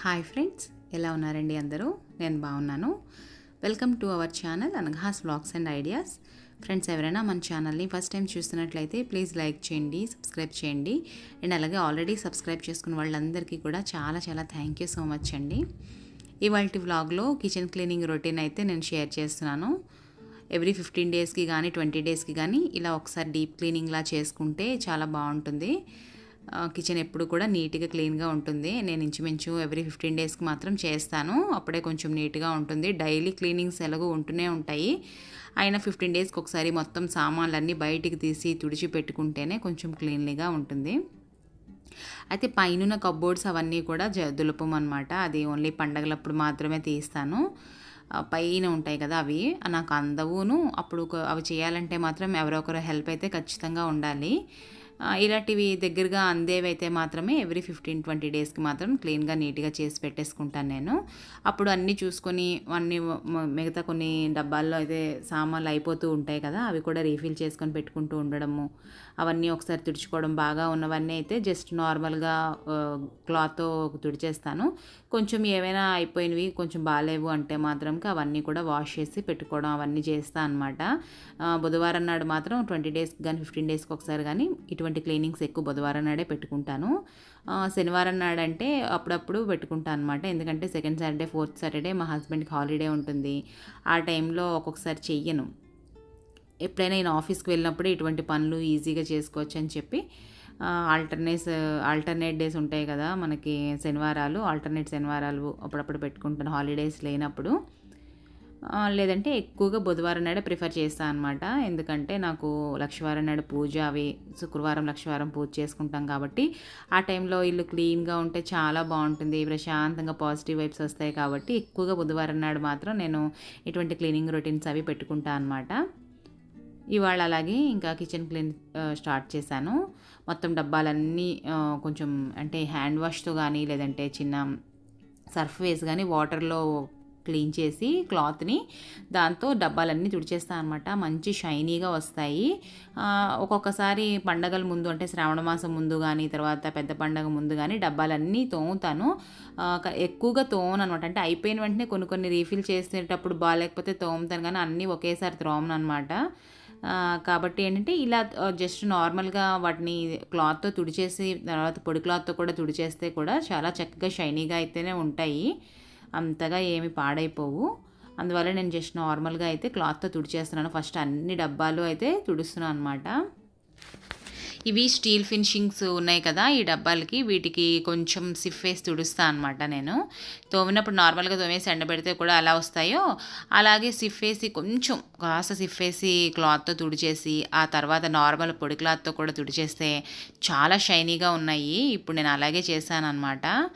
Hi friends ఎలా ఉన్నారండి అందరూ? నేను బాగున్నాను. Welcome to our channel Anagha's vlogs and ideas. Friends ఎవరైనా మన ఛానల్ని ఫస్ట్ టైం చూస్తున్నట్లయితే ప్లీజ్ లైక్ చేయండి సబ్స్క్రైబ్ చేయండి. అండ్ అలాగే ఆల్రెడీ సబ్స్క్రైబ్ చేసుకున్న వాళ్ళందరికీ కూడా చాలా చాలా థ్యాంక్ యూ సో మచ్ అండి. ఇవాళ వ్లాగ్లో కిచెన్ క్లీనింగ్ రొటీన్ అయితే నేను షేర్ చేస్తున్నాను. ఎవ్రీ ఫిఫ్టీన్ డేస్కి కానీ ట్వంటీ డేస్కి కానీ ఇలా ఒకసారి డీప్ క్లీనింగ్లా చేసుకుంటే చాలా బాగుంటుంది. కిచెన్ ఎప్పుడు కూడా నీట్గా క్లీన్గా ఉంటుంది. నేను ఇంచుమించు ఎవ్రీ ఫిఫ్టీన్ డేస్కి మాత్రం చేస్తాను. అప్పుడే కొంచెం నీట్గా ఉంటుంది. డైలీ క్లీనింగ్స్ ఎలాగో ఉంటూనే ఉంటాయి. అయినా ఫిఫ్టీన్ డేస్కి ఒకసారి మొత్తం సామాన్లన్నీ బయటికి తీసి తుడిచి పెట్టుకుంటేనే కొంచెం క్లీన్లీగా ఉంటుంది. అయితే పైన కబ్బోర్డ్స్ అవన్నీ కూడా జ అనమాట అది ఓన్లీ పండగలప్పుడు మాత్రమే తీస్తాను. పైన ఉంటాయి కదా అవి. నాకు అందవును. అప్పుడు అవి చేయాలంటే మాత్రం ఎవరో ఒకరు హెల్ప్ అయితే ఖచ్చితంగా ఉండాలి. ఇలాంటివి దగ్గరగా అందేవైతే మాత్రమే ఎవ్రీ ఫిఫ్టీన్ ట్వంటీ డేస్కి మాత్రం క్లీన్గా నీట్గా చేసి పెట్టేసుకుంటాను నేను. అప్పుడు అన్నీ చూసుకొని అన్నీ మిగతా కొన్ని డబ్బాల్లో అయితే సామాన్లు అయిపోతూ ఉంటాయి కదా అవి కూడా రీఫిల్ చేసుకొని పెట్టుకుంటూ ఉండడము. అవన్నీ ఒకసారి తుడుచుకోవడం బాగా ఉన్నవన్నీ అయితే జస్ట్ నార్మల్గా క్లాత్తో తుడిచేస్తాను. కొంచెం ఏమైనా అయిపోయినవి కొంచెం బాగాలేవు అంటే మాత్రం అవన్నీ కూడా వాష్ చేసి పెట్టుకోవడం అవన్నీ చేస్తాను అనమాట బుధవారం నాడు మాత్రం ట్వంటీ డేస్ కానీ ఫిఫ్టీన్ డేస్కి ఒకసారి కానీ ఇటువంటి క్లీనింగ్స్ ఎక్కువ బుధవారం నాడే పెట్టుకుంటాను. శనివారం నాడు అంటే అప్పుడప్పుడు పెట్టుకుంటాను అనమాట ఎందుకంటే సెకండ్ సాటర్డే ఫోర్త్ సాటర్డే మా హస్బెండ్కి హాలిడే ఉంటుంది. ఆ టైంలో ఒక్కొక్కసారి చెయ్యను. ఎప్పుడైనా నేను ఆఫీస్కి వెళ్ళినప్పుడు ఇటువంటి పనులు ఈజీగా చేసుకోవచ్చు అని చెప్పి ఆల్టర్నేట్స్ ఆల్టర్నేట్ డేస్ ఉంటాయి కదా మనకి శనివారాలు ఆల్టర్నేట్ శనివారాలు అప్పుడప్పుడు పెట్టుకుంటాను. హాలిడేస్ లేనప్పుడు లేదంటే ఎక్కువగా బుధవారం నాడే ప్రిఫర్ చేస్తాను అనమాట ఎందుకంటే నాకు లక్షవారం నాడు పూజ అవి శుక్రవారం లక్షవారం పూజ చేసుకుంటాం కాబట్టి ఆ టైంలో ఇల్లు క్లీన్గా ఉంటే చాలా బాగుంటుంది. ప్రశాంతంగా పాజిటివ్ వైబ్స్ వస్తాయి కాబట్టి ఎక్కువగా బుధవారం నాడు మాత్రం నేను ఇటువంటి క్లీనింగ్ రొటీన్స్ అవి పెట్టుకుంటాను అనమాట ఇవాళ అలాగే ఇంకా కిచెన్ క్లీన్ స్టార్ట్ చేశాను. మొత్తం డబ్బాలన్నీ కొంచెం అంటే హ్యాండ్ వాష్తో కానీ లేదంటే చిన్న సర్ఫ్ వేసి కానీ వాటర్లో క్లీన్ చేసి క్లాత్ని దాంతో డబ్బాలన్నీ తుడిచేస్తాను అనమాట మంచి షైనీగా వస్తాయి. ఒక్కొక్కసారి పండగల ముందు అంటే శ్రావణ మాసం ముందు కానీ తర్వాత పెద్ద పండగ ముందు కానీ డబ్బాలన్నీ తోముతాను. ఎక్కువగా తోమను అనమాట అంటే అయిపోయిన వెంటనే కొన్ని కొన్ని రీఫిల్ చేసేటప్పుడు బాగాలేకపోతే తోముతాను కానీ అన్నీ ఒకేసారి తోమను అనమాట కాబట్టి ఏంటంటే ఇలా జస్ట్ నార్మల్గా వాటిని క్లాత్తో తుడిచేసి తర్వాత పొడి క్లాత్తో కూడా తుడిచేస్తే కూడా చాలా చక్కగా షైనీగా అయితేనే ఉంటాయి. అంతగా ఏమి పాడైపోవు. అందువల్ల నేను జస్ట్ నార్మల్గా అయితే క్లాత్తో తుడిచేస్తున్నాను. ఫస్ట్ అన్ని డబ్బాలు అయితే తుడుస్తున్నాను అనమాట ఇవి స్టీల్ ఫినిషింగ్స్ ఉన్నాయి కదా ఈ డబ్బాలకి. వీటికి కొంచెం సిఫ్ వేసి తుడుస్తా అనమాట నేను. తోమినప్పుడు నార్మల్గా తోమేసి ఎండబెడితే కూడా ఎలా వస్తాయో. అలాగే సిఫ్ వేసి కొంచెం కాస్త సిఫ్ వేసి క్లాత్తో తుడిచేసి ఆ తర్వాత నార్మల్ పొడి క్లాత్తో కూడా తుడిచేస్తే చాలా షైనీగా ఉన్నాయి. ఇప్పుడు నేను అలాగే చేశాను అనమాట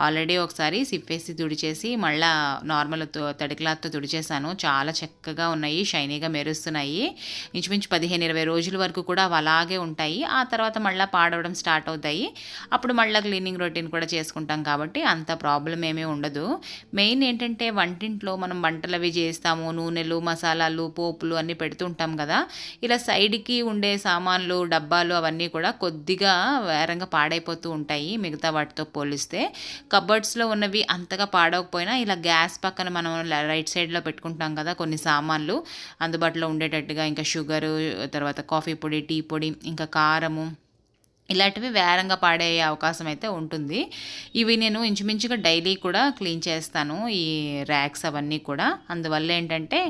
ఆల్రెడీ ఒకసారి సిప్పేసి తుడిచేసి మళ్ళా నార్మల్ తడి క్లాత్తో తుడిచేసాను. చాలా చక్కగా ఉన్నాయి షైనీగా మెరుస్తున్నాయి. ఇంచుమించు పదిహేను ఇరవై రోజుల వరకు కూడా అవి అలాగే ఉంటాయి. ఆ తర్వాత మళ్ళీ పాడవడం స్టార్ట్ అవుతాయి. అప్పుడు మళ్ళీ క్లీనింగ్ రొటీన్ కూడా చేసుకుంటాం కాబట్టి అంత ప్రాబ్లం ఏమీ ఉండదు. మెయిన్ ఏంటంటే వంటింట్లో మనం వంటలు అవి చేస్తాము. నూనెలు మసాలాలు పోపులు అన్నీ పెడుతుంటాం కదా. ఇలా సైడ్కి ఉండే సామాన్లు డబ్బాలు అవన్నీ కూడా కొద్దిగా వేరంగా పాడైపోతూ ఉంటాయి మిగతా వాటితో పోలిస్తే. కబర్డ్స్లో ఉన్నవి అంతగా పాడవకపోయినా ఇలా గ్యాస్ పక్కన మనం రైట్ సైడ్లో పెట్టుకుంటాం కదా కొన్ని సామాన్లు. అందుబాటులో ఉండేటట్టుగా ఇంకా షుగరు తర్వాత కాఫీ పొడి టీ పొడి ఇంకా కారము ఇలాంటివి వేరంగా పాడయ్యే అవకాశం అయితే ఉంటుంది. ఇవి నేను ఇంచుమించుగా డైలీ కూడా క్లీన్ చేస్తాను ఈ ర్యాక్స్ అవన్నీ కూడా. అందువల్ల ఏంటంటే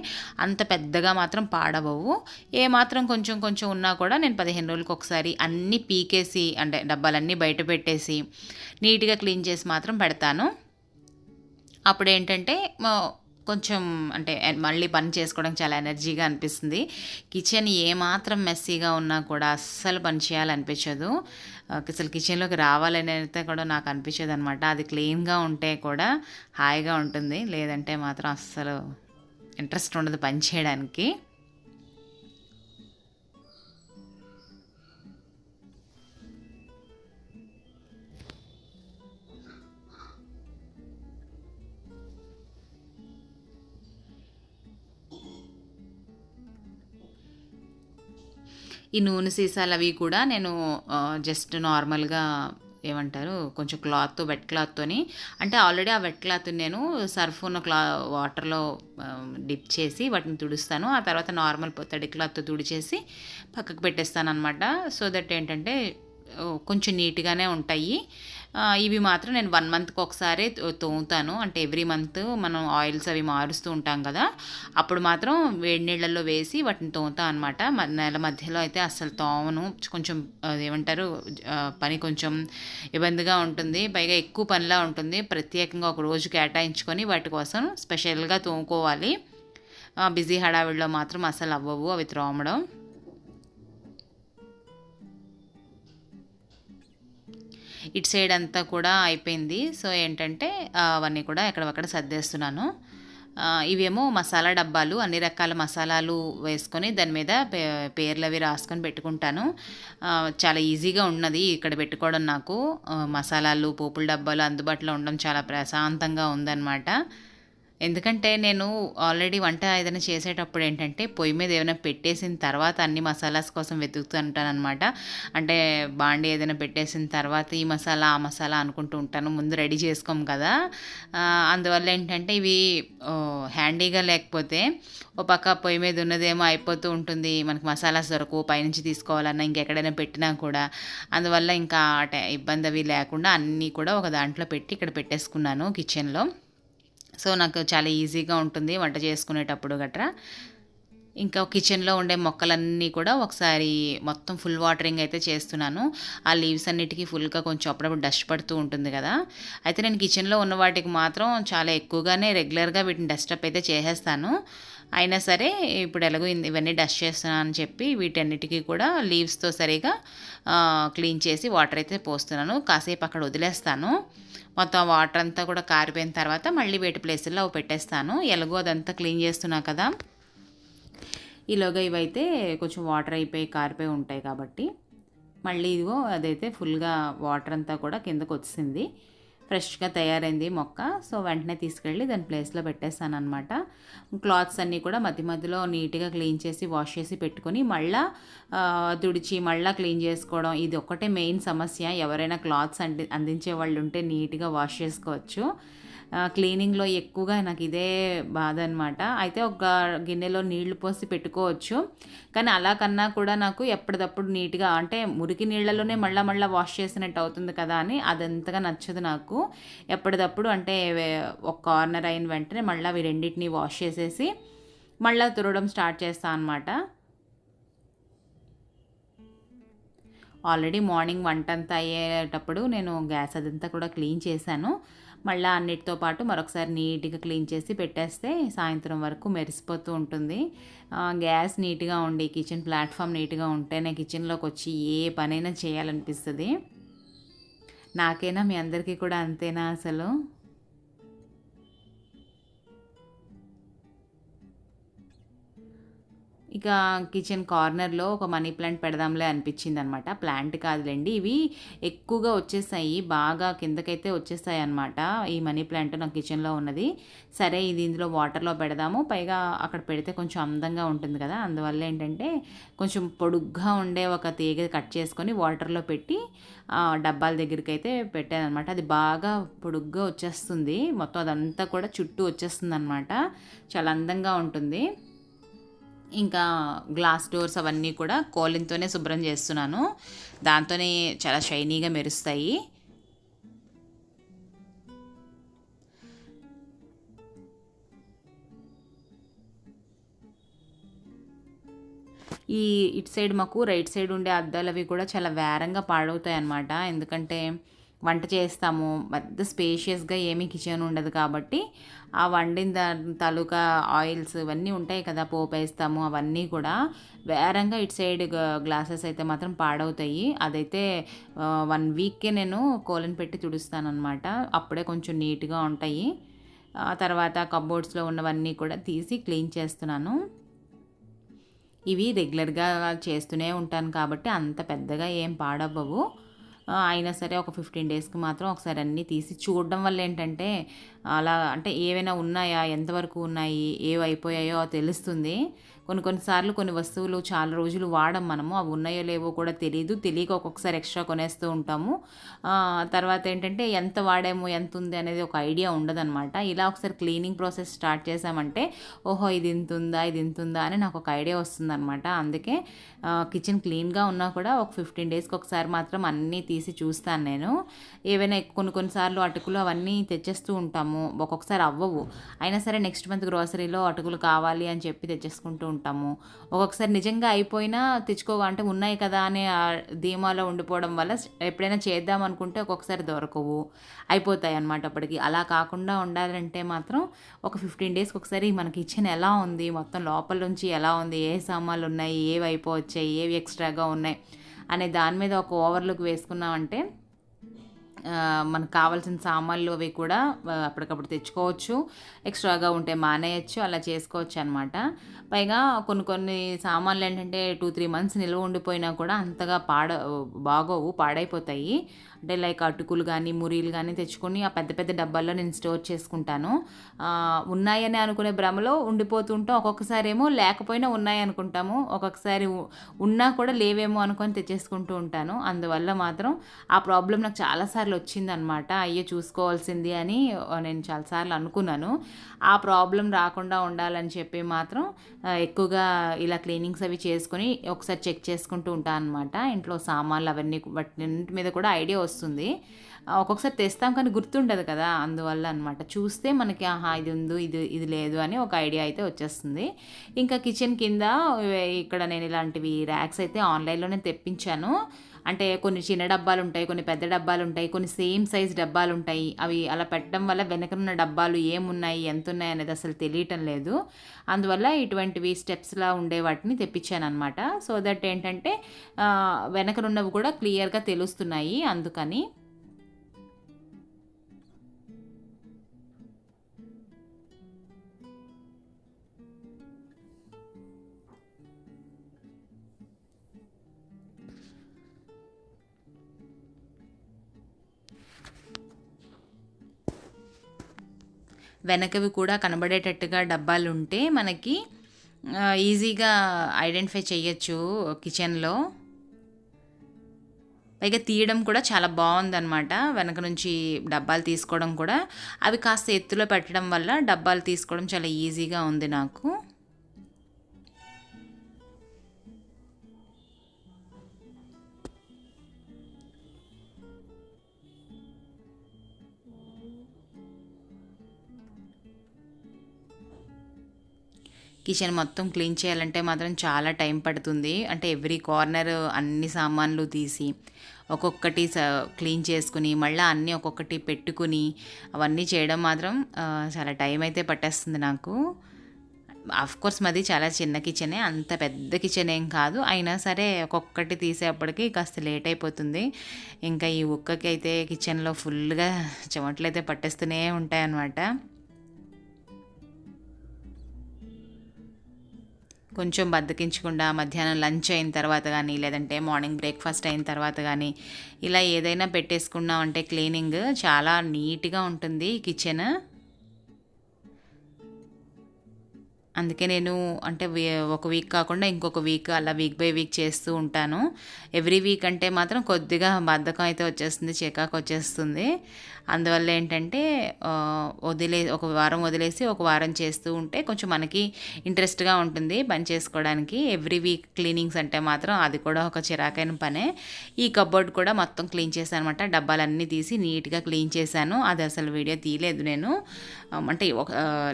అంత పెద్దగా మాత్రం పాడవవు. ఏ మాత్రం కొంచెం కొంచెం ఉన్నా కూడా నేను పదిహేను రోజులకు ఒకసారి అన్నీ పీకేసి అంటే డబ్బాలన్నీ బయట పెట్టేసి నీట్గా క్లీన్ చేసి మాత్రం పెడతాను. అప్పుడు ఏంటంటే కొంచెం అంటే మళ్ళీ పని చేసుకోవడానికి చాలా ఎనర్జీగా అనిపిస్తుంది. కిచెన్ ఏమాత్రం మెస్సీగా ఉన్నా కూడా అస్సలు పని చేయాలనిపించదు. అసలు కిచెన్లోకి రావాలని అయితే కూడా నాకు అనిపించదు అనమాట అది క్లీన్గా ఉంటే కూడా హాయిగా ఉంటుంది. లేదంటే మాత్రం అస్సలు ఇంట్రెస్ట్ ఉండదు పని చేయడానికి. ఈ నూనె సీసాలు అవి కూడా నేను జస్ట్ నార్మల్గా ఏమంటారు కొంచెం క్లాత్ వెట్ క్లాత్తోని అంటే ఆల్రెడీ ఆ వెట్ క్లాత్ నేను సర్ఫ్ ఉన్న క్లా వాటర్లో డిప్ చేసి వాటిని తుడుస్తాను. ఆ తర్వాత నార్మల్ తడి క్లాత్తో తుడిచేసి పక్కకు పెట్టేస్తాను అనమాట సో దట్ ఏంటంటే కొంచెం నీట్గానే ఉంటాయి. ఇవి మాత్రం నేను వన్ మంత్కి ఒకసారి తోముతాను. అంటే ఎవ్రీ మంత్ మనం ఆయిల్స్ అవి మారుస్తూ ఉంటాం కదా. అప్పుడు మాత్రం వేడి నీళ్ళల్లో వేసి వాటిని తోముతాను అనమాట నెల మధ్యలో అయితే అస్సలు తోమను. కొంచెం ఏమంటారు పని కొంచెం ఇబ్బందిగా ఉంటుంది. పైగా ఎక్కువ పనిలా ఉంటుంది. ప్రత్యేకంగా ఒక రోజు కేటాయించుకొని వాటి కోసం స్పెషల్గా తోముకోవాలి. బిజీ హడావిడిలో మాత్రం అసలు అవ్వవు అవి త్రోమడం ఇటు సైడ్ అంతా కూడా అయిపోయింది. సో ఏంటంటే అవన్నీ కూడా ఎక్కడక్కడ సర్దేస్తున్నాను. ఇవేమో మసాలా డబ్బాలు అన్ని రకాల మసాలాలు వేసుకొని దాని మీద పే పేర్లు అవి రాసుకొని పెట్టుకుంటాను. చాలా ఈజీగా ఉన్నది ఇక్కడ పెట్టుకోవడం నాకు. మసాలాలు పోపుల డబ్బాలు అందుబాటులో ఉండడం చాలా ప్రశాంతంగా ఉందన్నమాట. ఎందుకంటే నేను ఆల్రెడీ వంట ఏదైనా చేసేటప్పుడు ఏంటంటే పొయ్యి మీద ఏమైనా పెట్టేసిన తర్వాత అన్ని మసాలాస్ కోసం వెతుకుతూ ఉంటాను అనమాట అంటే బాండి ఏదైనా పెట్టేసిన తర్వాత ఈ మసాలా ఆ మసాలా అనుకుంటూ ఉంటాను. ముందు రెడీ చేసుకోం కదా. అందువల్ల ఏంటంటే ఇవి హ్యాండీగా లేకపోతే ఓ పక్క పొయ్యి మీద ఉన్నదేమో అయిపోతూ ఉంటుంది. మనకి మసాలాస్ దొరకవు పైనుంచి తీసుకోవాలన్నా ఇంకెక్కడైనా పెట్టినా కూడా. అందువల్ల ఇంకా ఇబ్బంది అవి లేకుండా అన్నీ కూడా ఒక దాంట్లో పెట్టి ఇక్కడ పెట్టేసుకున్నాను కిచెన్లో సో నాకు చాలా ఈజీగా ఉంటుంది వంట చేసుకునేటప్పుడు గట్రా. ఇంకా కిచెన్లో ఉండే మొక్కలన్నీ కూడా ఒకసారి మొత్తం ఫుల్ వాటరింగ్ అయితే చేస్తున్నాను. ఆ లీవ్స్ అన్నిటికీ ఫుల్గా కొంచెం అప్పుడప్పుడు డస్ట్ పడుతూ ఉంటుంది కదా. అయితే నేను కిచెన్లో ఉన్న వాటికి మాత్రం చాలా ఎక్కువగానే రెగ్యులర్గా వీటిని డస్టప్ అయితే చేసేస్తాను. అయినా సరే ఇప్పుడు ఎలాగో ఇవన్నీ డస్ట్ చేస్తున్నాను అని చెప్పి వీటన్నిటికీ కూడా లీవ్స్తో సరిగా క్లీన్ చేసి వాటర్ అయితే పోస్తున్నాను. కాసేపు అక్కడ వదిలేస్తాను. మొత్తం వాటర్ అంతా కూడా కారిపోయిన తర్వాత మళ్ళీ వేటి ప్లేసుల్లో అవి పెట్టేస్తాను. ఎలాగో అదంతా క్లీన్ చేస్తున్నా కదా. ఈలోగా ఇవైతే కొంచెం వాటర్ అయిపోయి కారిపోయి ఉంటాయి కాబట్టి మళ్ళీ ఇదిగో అదైతే ఫుల్గా వాటర్ అంతా కూడా కిందకు వచ్చింది ఫ్రెష్గా తయారైంది మొక్క. సో వెంటనే తీసుకెళ్ళి దాని ప్లేస్లో పెట్టేస్తాను అనమాట క్లాత్స్ అన్నీ కూడా మధ్య మధ్యలో నీట్గా క్లీన్ చేసి వాష్ చేసి పెట్టుకొని మళ్ళా తుడిచి మళ్ళీ క్లీన్ చేసుకోవడం ఇది ఒక్కటే మెయిన్ సమస్య. ఎవరైనా క్లాత్స్ అంది అందించే వాళ్ళు ఉంటే నీట్గా వాష్ చేసుకోవచ్చు. క్లీనింగ్లో ఎక్కువగా నాకు ఇదే బాధ అనమాట అయితే ఒక గిన్నెలో నీళ్ళు పోసి పెట్టుకోవచ్చు. కానీ అలా కన్నా కూడా నాకు ఎప్పటికప్పుడు నీట్గా అంటే మురికి నీళ్ళలోనే మళ్ళా మళ్ళీ వాష్ చేసినట్టు అవుతుంది కదా అని అదంతగా నచ్చదు నాకు. ఎప్పటికప్పుడు అంటే ఒక కార్నర్ అయిన వెంటనే మళ్ళీ అవి రెండింటిని వాష్ చేసేసి మళ్ళీ తురవడం స్టార్ట్ చేస్తాను అనమాట ఆల్రెడీ మార్నింగ్ వంట అంతా అయ్యేటప్పుడు నేను గ్యాస్ అదంతా కూడా క్లీన్ చేశాను. మళ్ళీ అన్నిటితో పాటు మరొకసారి నీట్గా క్లీన్ చేసి పెట్టేస్తే సాయంత్రం వరకు మెరిసిపోతూ ఉంటుంది. గ్యాస్ నీట్గా ఉండి కిచెన్ ప్లాట్ఫామ్ నీట్గా ఉంటేనే కిచెన్లోకి వచ్చి ఏ పనైనా చేయాలనిపిస్తుంది. నాకైనా మీ అందరికీ కూడా అంతేనా అసలు? ఇక కిచెన్ కార్నర్లో ఒక మనీ ప్లాంట్ పెడదాంలే అనిపించింది అనమాట ప్లాంట్ కాదులేండి ఇవి ఎక్కువగా వచ్చేసాయి బాగా కిందకైతే వచ్చేసాయి అనమాట ఈ మనీ ప్లాంట్ నా కిచెన్లో ఉన్నది. సరే ఇది ఇందులో వాటర్లో పెడదాము పైగా అక్కడ పెడితే కొంచెం అందంగా ఉంటుంది కదా అందువల్ల ఏంటంటే కొంచెం పొడుగ్గా ఉండే ఒక తీగ కట్ చేసుకొని వాటర్లో పెట్టి డబ్బాల దగ్గరికి అయితే పెట్టాను అనమాట అది బాగా పొడుగ్గా వచ్చేస్తుంది మొత్తం అదంతా కూడా చుట్టూ వచ్చేస్తుంది అనమాట చాలా అందంగా ఉంటుంది. ఇంకా గ్లాస్ డోర్స్ అవన్నీ కూడా కోలిన్తోనే శుభ్రం చేస్తున్నాను. దాంతోనే చాలా షైనీగా మెరుస్తాయి. ఈ ఇటు సైడ్ మాకు రైట్ సైడ్ ఉండే అద్దాలు అవి కూడా చాలా వేరంగా పాడవుతాయి అన్నమాట ఎందుకంటే వంట చేస్తాము. పెద్ద స్పేషియస్గా ఏమీ కిచెన్ ఉండదు కాబట్టి ఆ వండిన దాని తాలూకా ఆయిల్స్ ఇవన్నీ ఉంటాయి కదా పోపు వేస్తాము అవన్నీ కూడా. వేరంగా ఇటు సైడ్ గ్లాసెస్ అయితే మాత్రం పాడవుతాయి. అదైతే వన్ వీక్కే నేను కోలన్ పెట్టి తుడుస్తాను అనమాట అప్పుడే కొంచెం నీట్గా ఉంటాయి. ఆ తర్వాత కబోర్డ్స్లో ఉన్నవన్నీ కూడా తీసి క్లీన్ చేస్తున్నాను. ఇవి రెగ్యులర్గా చేస్తూనే ఉంటాను కాబట్టి అంత పెద్దగా ఏం పాడవ్వవు. అయినా సరే ఒక ఫిఫ్టీన్ డేస్కి మాత్రం ఒకసారి అన్నీ తీసి చూడడం వల్ల ఏంటంటే అలా అంటే ఏవైనా ఉన్నాయా? ఎంతవరకు ఉన్నాయి? ఏవి అయిపోయాయో తెలుస్తుంది. కొన్ని కొన్నిసార్లు కొన్ని వస్తువులు చాలా రోజులు వాడం మనము. అవి ఉన్నాయో లేవో కూడా తెలియదు తెలియక ఒక్కొక్కసారి ఎక్స్ట్రా కొనేస్తూ ఉంటాము. తర్వాత ఏంటంటే ఎంత వాడాము ఎంత ఉంది అనేది ఒక ఐడియా ఉండదన్నమాట. ఇలా ఒకసారి క్లీనింగ్ ప్రాసెస్ స్టార్ట్ చేసామంటే ఓహో ఇది ఇంత ఉందా ఇది ఇంత ఉందా అని నాకు ఒక ఐడియా వస్తుందన్నమాట. అందుకే కిచెన్ క్లీన్గా ఉన్నా కూడా ఒక ఫిఫ్టీన్ డేస్కి ఒకసారి మాత్రం అన్నీ తీసి చూస్తాను నేను. ఏవైనా కొన్ని కొన్నిసార్లు అటుకులు అవన్నీ తెచ్చేస్తూ ఉంటాము. ఒక్కొక్కసారి అవ్వవు. అయినా సరే నెక్స్ట్ మంత్ గ్రోసరీలో అటుకులు కావాలి అని చెప్పి తెచ్చేసుకుంటూ ఉంటాము ఒక్కొక్కసారి నిజంగా అయిపోయినా తెచ్చుకో అంటే ఉన్నాయి కదా అనే ధీమాలో ఉండిపోవడం వల్ల ఎప్పుడైనా చేద్దాం అనుకుంటే ఒక్కొక్కసారి దొరకవు. అయిపోతాయి అన్నమాట అప్పటికి. అలా కాకుండా ఉండాలంటే మాత్రం ఒక ఫిఫ్టీన్ డేస్కి ఒకసారి మన కిచెన్ ఎలా ఉంది మొత్తం లోపల నుంచి ఎలా ఉంది ఏ సామాన్లు ఉన్నాయి ఏవి అయిపోవచ్చాయి ఏవి ఎక్స్ట్రాగా ఉన్నాయి అనే దాని మీద ఒక ఓవర్లుక్ వేసుకున్నామంటే మనకు కావాల్సిన సామాన్లు అవి కూడా అప్పటికప్పుడు తెచ్చుకోవచ్చు. ఎక్స్ట్రాగా ఉంటే మానేయచ్చు అలా చేసుకోవచ్చు అనమాట పైగా కొన్ని కొన్ని సామాన్లు ఏంటంటే టూ త్రీ మంత్స్ నిల్వ ఉండిపోయినా కూడా అంతగా పాడ బాగోవు పాడైపోతాయి. అంటే లైక్ అటుకులు కానీ మురీలు కానీ తెచ్చుకొని ఆ పెద్ద పెద్ద డబ్బాల్లో నేను స్టోర్ చేసుకుంటాను. ఉన్నాయని అనుకునే భ్రమలో ఉండిపోతుంటాం. ఒక్కొక్కసారి ఏమో లేకపోయినా ఉన్నాయి అనుకుంటాము. ఒక్కొక్కసారి ఉన్నా కూడా లేవేమో అనుకొని తెచ్చేసుకుంటూ ఉంటాను. అందువల్ల మాత్రం ఆ ప్రాబ్లం నాకు చాలాసార్లు వచ్చిందనమాట అయ్యో చూసుకోవాల్సింది అని నేను చాలాసార్లు అనుకున్నాను. ఆ ప్రాబ్లం రాకుండా ఉండాలని చెప్పి మాత్రం ఎక్కువగా ఇలా క్లీనింగ్స్ అవి చేసుకొని ఒకసారి చెక్ చేసుకుంటూ ఉంటాను అనమాట ఇంట్లో సామాన్లు అవన్నీ వాటి మీద కూడా ఐడియా వస్తుంది. ఒక్కొక్కసారి తెస్తాం కానీ గుర్తుండదు కదా అందువల్ల అనమాట. చూస్తే మనకి ఆహా ఇది ఉంది ఇది ఇది లేదు అని ఒక ఐడియా అయితే వచ్చేస్తుంది. ఇంకా కిచెన్ కింద ఇక్కడ నేను ఇలాంటివి ర్యాక్స్ అయితే ఆన్లైన్లోనే తెప్పించాను. అంటే కొన్ని చిన్న డబ్బాలు ఉంటాయి కొన్ని పెద్ద డబ్బాలు ఉంటాయి కొన్ని సేమ్ సైజ్ డబ్బాలు ఉంటాయి అవి అలా పెట్టడం వల్ల వెనకనున్న డబ్బాలు ఏమున్నాయి ఎంత ఉన్నాయి అనేది అసలు తెలియటం లేదు. అందువల్ల ఇటువంటివి స్టెప్స్లా ఉండే వాటిని తెప్పించాను అనమాట సో దట్ ఏంటంటే వెనకనున్నవి కూడా క్లియర్గా తెలుస్తున్నాయి అందుకని. వెనకవి కూడా కనబడేటట్టుగా డబ్బాలు ఉంటే మనకి ఈజీగా ఐడెంటిఫై చేయొచ్చు కిచెన్లో. పైగా తీయడం కూడా చాలా బాగుందన్నమాట. వెనక నుంచి డబ్బాలు తీసుకోవడం కూడా. అవి కాస్త ఎత్తులో పెట్టడం వల్ల డబ్బాలు తీసుకోవడం చాలా ఈజీగా ఉంది నాకు. కిచెన్ మొత్తం క్లీన్ చేయాలంటే మాత్రం చాలా టైం పడుతుంది. అంటే ఎవ్రీ కార్నర్ అన్ని సామాన్లు తీసి ఒక్కొక్కటి క్లీన్ చేసుకుని మళ్ళీ అన్నీ ఒక్కొక్కటి పెట్టుకుని అవన్నీ చేయడం మాత్రం చాలా టైం అయితే పట్టేస్తుంది నాకు. కోర్స్ మాది చాలా చిన్న కిచెనే అంత పెద్ద కిచెన్ ఏం కాదు. అయినా సరే ఒక్కొక్కటి తీసేపటికి కాస్త లేట్ అయిపోతుంది. ఇంకా ఈ ఉక్కకి అయితే కిచెన్లో ఫుల్గా చెమటలు అయితే పట్టేస్తూనే ఉంటాయన్నమాట. కొంచెం బద్దకించకుండా మధ్యాహ్నం లంచ్ అయిన తర్వాత కానీ లేదంటే మార్నింగ్ బ్రేక్ఫాస్ట్ అయిన తర్వాత కానీ ఇలా ఏదైనా పెట్టేసుకున్నాం అంటే క్లీనింగ్ చాలా నీట్గా ఉంటుంది కిచెన్. అందుకే నేను అంటే ఒక వీక్ కాకుండా ఇంకొక వీక్ అలా వీక్ బై వీక్ చేస్తూ ఉంటాను. ఎవ్రీ వీక్ అంటే మాత్రం కొద్దిగా బద్ధకం అయితే వచ్చేస్తుంది చికాకు వచ్చేస్తుంది. అందువల్ల ఏంటంటే వదిలే ఒక వారం వదిలేసి ఒక వారం చేస్తూ ఉంటే కొంచెం మనకి ఇంట్రెస్ట్గా ఉంటుంది పని చేసుకోవడానికి. ఎవ్రీ వీక్ క్లీనింగ్స్ అంటే మాత్రం అది కూడా ఒక చిరాకైన పనే. ఈ కబోర్డ్ కూడా మొత్తం క్లీన్ చేశాను అనమాట డబ్బాలన్నీ తీసి నీట్గా క్లీన్ చేశాను. అది అసలు వీడియో తీయలేదు నేను. అంటే ఒక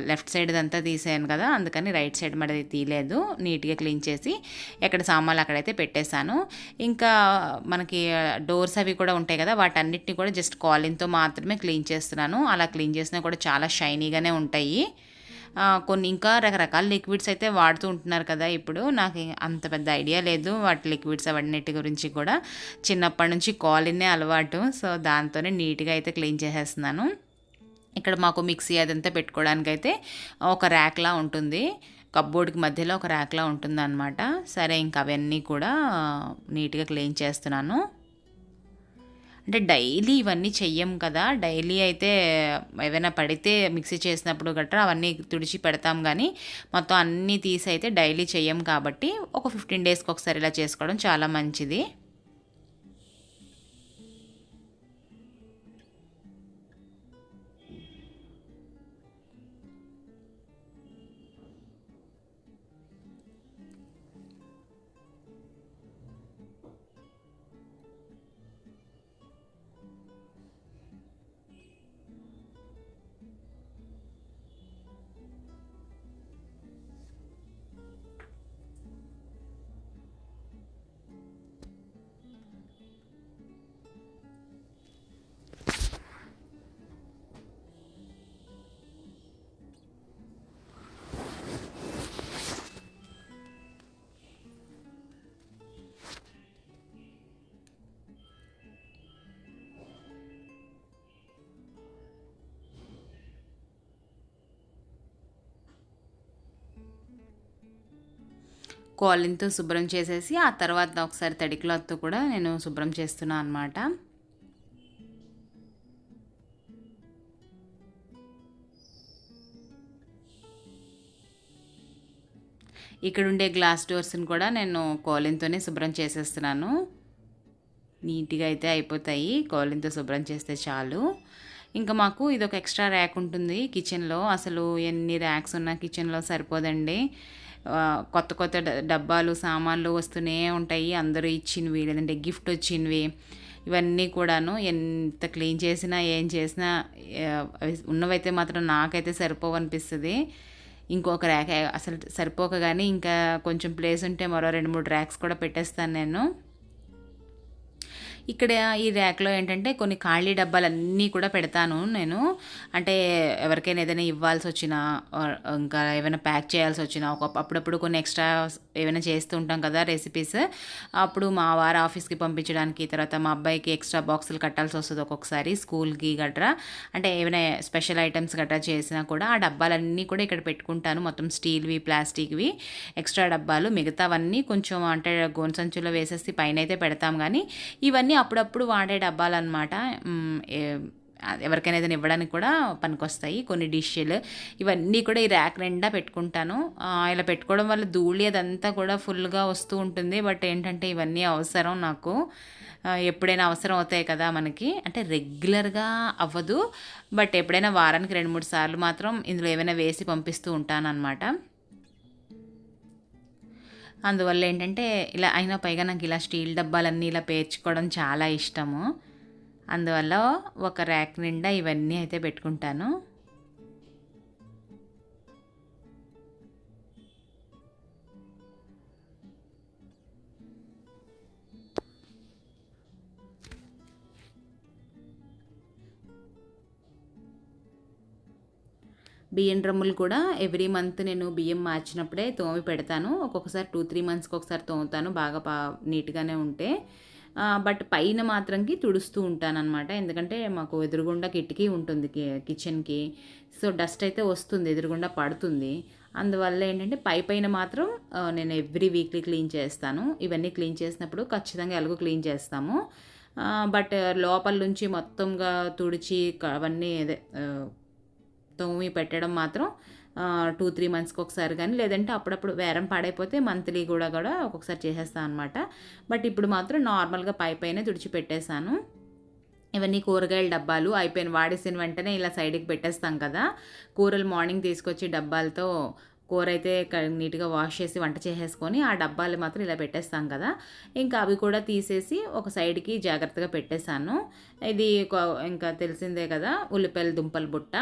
లెఫ్ట్ సైడ్ అంతా తీసాను కదా అందుకని రైట్ సైడ్ మరి తీయలేదు. నీట్గా క్లీన్ చేసి ఎక్కడ సామాన్లు అక్కడైతే పెట్టేశాను. ఇంకా మనకి డోర్స్ అవి కూడా ఉంటాయి కదా వాటన్నిటిని కూడా జస్ట్ కాలింగ్తో మాత్రమే క్లీన్ చేస్తున్నాను. అలా క్లీన్ చేసినా కూడా చాలా షైనీగానే ఉంటాయి. కొన్ని ఇంకా రకరకాల లిక్విడ్స్ అయితే వాడుతూ ఉంటున్నారు కదా ఇప్పుడు. నాకు అంత పెద్ద ఐడియా లేదు వాటి లిక్విడ్స్ అవన్నిటి గురించి కూడా. చిన్నప్పటి నుంచి కాలినే అలవాటు. సో దాంతోనే నీట్గా అయితే క్లీన్ చేసేస్తున్నాను. ఇక్కడ మాకు మిక్సీ అదంతా పెట్టుకోవడానికి అయితే ఒక ర్యాక్లా ఉంటుంది. కబ్బోర్డ్కి మధ్యలో ఒక ర్యాక్లా ఉంటుందన్నమాట. సరే ఇంకా అవన్నీ కూడా నీట్గా క్లీన్ చేస్తున్నాను. అంటే డైలీ ఇవన్నీ చెయ్యం కదా. డైలీ అయితే ఏవైనా పడితే మిక్సీ చేసినప్పుడు గట్రా అవన్నీ తుడిచి పెడతాం కానీ మొత్తం అన్నీ తీసి అయితే డైలీ చెయ్యం కాబట్టి ఒక ఫిఫ్టీన్ డేస్కి ఒకసారి ఇలా చేసుకోవడం చాలా మంచిది. కాలిన్తో శుభ్రం చేసేసి ఆ తర్వాత ఒకసారి తడి క్లాత్తో కూడా నేను శుభ్రం చేస్తున్నాను అనమాట ఇక్కడ ఉండే గ్లాస్ డోర్స్ని కూడా నేను కోలింతోనే శుభ్రం చేసేస్తున్నాను. నీట్గా అయితే అయిపోతాయి. కోలింతో శుభ్రం చేస్తే చాలు. ఇంకా మాకు ఇది ఒక ఎక్స్ట్రా ర్యాక్ ఉంటుంది కిచెన్లో. అసలు ఎన్ని ర్యాక్స్ ఉన్నా కిచెన్లో సరిపోదండి. కొత్త కొత్త డబ్బాలు సామాన్లు వస్తూనే ఉంటాయి. అందరూ ఇచ్చినవి లేదంటే గిఫ్ట్ వచ్చినవి. ఇవన్నీ కూడాను ఎంత క్లీన్ చేసినా ఏం చేసినా ఉన్నవైతే మాత్రం నాకైతే సరిపోవు అనిపిస్తుంది. ఇంకొక ర్యాక్ అసలు సరిపోక కానీ ఇంకా కొంచెం ప్లేస్ ఉంటే మరో రెండు మూడు ర్యాక్స్ కూడా పెట్టేస్తాను నేను. ఇక్కడ ఈ ర్యాక్లో ఏంటంటే కొన్ని ఖాళీ డబ్బాలన్నీ కూడా పెడతాను నేను. అంటే ఎవరికైనా ఏదైనా ఇవ్వాల్సి వచ్చినా ఇంకా ఏమైనా ప్యాక్ చేయాల్సి వచ్చినా ఒక అప్పుడప్పుడు కొన్ని ఎక్స్ట్రా ఏమైనా చేస్తూ ఉంటాం కదా రెసిపీస్. అప్పుడు మా వారు ఆఫీస్కి పంపించడానికి తర్వాత మా అబ్బాయికి ఎక్స్ట్రా బాక్సులు కట్టాల్సి వస్తుంది ఒక్కొక్కసారి స్కూల్కి గట్రా. అంటే ఏమైనా స్పెషల్ ఐటమ్స్ గట్రా చేసినా కూడా ఆ డబ్బాలన్నీ కూడా ఇక్కడ పెట్టుకుంటాను. మొత్తం స్టీల్వి ప్లాస్టిక్వి ఎక్స్ట్రా డబ్బాలు మిగతావన్నీ కొంచెం అంటే గోన్ సంచులో వేసేసి పైన అయితే పెడతాం కానీ ఇవన్నీ ఇవన్నీ అప్పుడప్పుడు వాడే డబ్బాలు అనమాట ఎవరికైనా ఏదైనా ఇవ్వడానికి కూడా పనికొస్తాయి. కొన్ని డిష్లు ఇవన్నీ కూడా ఈ ర్యాక్ నిండా పెట్టుకుంటాను. ఇలా పెట్టుకోవడం వల్ల ధూళి అదంతా కూడా ఫుల్గా వస్తూ ఉంటుంది. బట్ ఏంటంటే ఇవన్నీ అవసరం నాకు. ఎప్పుడైనా అవసరం అవుతాయి కదా మనకి. అంటే రెగ్యులర్గా అవ్వదు. బట్ ఎప్పుడైనా వారానికి రెండు మూడు సార్లు మాత్రం ఇందులో ఏమైనా వేసి పంపిస్తూ ఉంటాను అనమాట అందువల్ల ఏంటంటే ఇలా అయినా పైగా నాకు ఇలా స్టీల్ డబ్బాలన్నీ ఇలా పేర్చుకోవడం చాలా ఇష్టము. అందువల్ల ఒక ర్యాక్ నిండా ఇవన్నీ అయితే పెట్టుకుంటాను. బియ్యం డ్రమ్ములు కూడా ఎవ్రీ మంత్ నేను బియ్యం మార్చినప్పుడే తోమి పెడతాను. ఒక్కొక్కసారి టూ త్రీ మంత్స్కి ఒకసారి తోముతాను బాగా పా నీట్గానే ఉంటే. బట్ పైన మాత్రంకి తుడుస్తూ ఉంటాను అనమాట ఎందుకంటే మాకు ఎదురుగుండా కిటికీ ఉంటుంది కిచెన్కి. సో డస్ట్ అయితే వస్తుంది ఎదురుగుండా పడుతుంది. అందువల్ల ఏంటంటే పై పైన మాత్రం నేను ఎవ్రీ వీక్లీ క్లీన్ చేస్తాను. ఇవన్నీ క్లీన్ చేసినప్పుడు ఖచ్చితంగా ఎలాగో క్లీన్ చేస్తాము. బట్ లోపల నుంచి మొత్తంగా తుడిచి అవన్నీ అదే తోమి పెట్టడం మాత్రం టూ త్రీ మంత్స్కి ఒకసారి కానీ లేదంటే అప్పుడప్పుడు వేరం పాడైపోతే మంత్లీ కూడా కూడా ఒక్కొక్కసారి చేసేస్తాను అనమాట బట్ ఇప్పుడు మాత్రం నార్మల్గా పై పైన తుడిచిపెట్టేశాను. ఇవన్నీ కూరగాయల డబ్బాలు అయిపోయిన వాడేసిన వెంటనే ఇలా సైడ్కి పెట్టేస్తాం కదా. కూరలు మార్నింగ్ తీసుకొచ్చి డబ్బాలతో కూర అయితే నీట్గా వాష్ చేసి వంట చేసేసుకొని ఆ డబ్బాలు మాత్రం ఇలా పెట్టేస్తాం కదా. ఇంకా అవి కూడా తీసేసి ఒక సైడ్కి జాగ్రత్తగా పెట్టేశాను. ఇది ఇంకా తెలిసిందే కదా ఉల్లిపాయల దుంపల బుట్ట.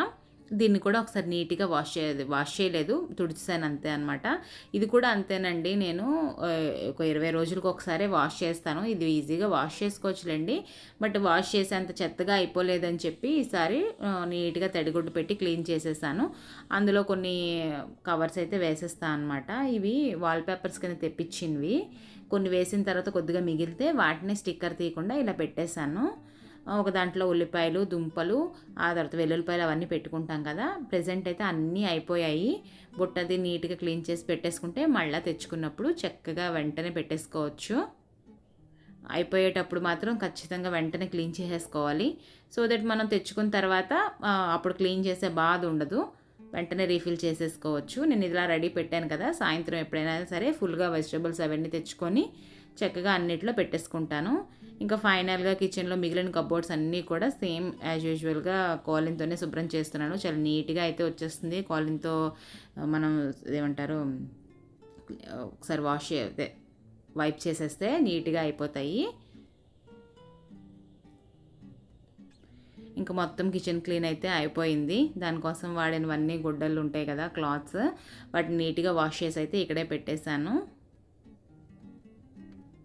దీన్ని కూడా ఒకసారి నీట్గా వాష్ చేయలేదు వాష్ చేయలేదు. తుడిచాను అంతే అనమాట ఇది కూడా అంతేనండి. నేను ఒక ఇరవై రోజులకు ఒకసారి వాష్ చేస్తాను. ఇది ఈజీగా వాష్ చేసుకోవచ్చులేండి. బట్ వాష్ చేసేంత చెత్తగా అయిపోలేదని చెప్పి ఈసారి నీట్గా తడిగుడ్డు పెట్టి క్లీన్ చేసేసాను. అందులో కొన్ని కవర్స్ అయితే వేసేస్తాను అనమాట ఇవి వాల్పేపర్స్ కింద తెప్పించినవి. కొన్ని వేసిన తర్వాత కొద్దిగా మిగిలితే వాటిని స్టిక్కర్ తీయకుండా ఇలా పెట్టేశాను. ఒక దాంట్లో ఉల్లిపాయలు దుంపలు ఆ తర్వాత వెల్లుల్లిపాయలు అవన్నీ పెట్టుకుంటాం కదా. ప్రజెంట్ అయితే అన్నీ అయిపోయాయి. బుట్టది నీట్గా క్లీన్ చేసి పెట్టేసుకుంటే మళ్ళీ తెచ్చుకున్నప్పుడు చక్కగా వెంటనే పెట్టేసుకోవచ్చు. అయిపోయేటప్పుడు మాత్రం ఖచ్చితంగా వెంటనే క్లీన్ చేసేసుకోవాలి. సో దట్ మనం తెచ్చుకున్న తర్వాత అప్పుడు క్లీన్ చేసే బాధ ఉండదు. వెంటనే రీఫిల్ చేసేసుకోవచ్చు. నేను ఇలా రెడీ పెట్టాను కదా సాయంత్రం ఎప్పుడైనా సరే ఫుల్గా వెజిటబుల్స్ అవన్నీ తెచ్చుకొని చక్కగా అన్నిట్లో పెట్టేసుకుంటాను. ఇంకా ఫైనల్గా కిచెన్లో మిగిలిన కబోర్డ్స్ అన్నీ కూడా సేమ్ యాజ్ యూజువల్గా కాలిన్తోనే శుభ్రం చేస్తున్నాను. చాలా నీట్గా అయితే వచ్చేస్తుంది. కాలిన్తో మనం ఏమంటారు ఒకసారి వాష్ చే అదే వైప్ చేసేస్తే నీట్గా అయిపోతాయి. ఇంకా మొత్తం కిచెన్ క్లీన్ అయితే అయిపోయింది. దానికోసం వాడినవన్నీ గుడ్డలు ఉంటాయి కదా క్లాత్స్ వాటిని నీట్గా వాష్ చేసి అయితే ఇక్కడే పెట్టేశాను.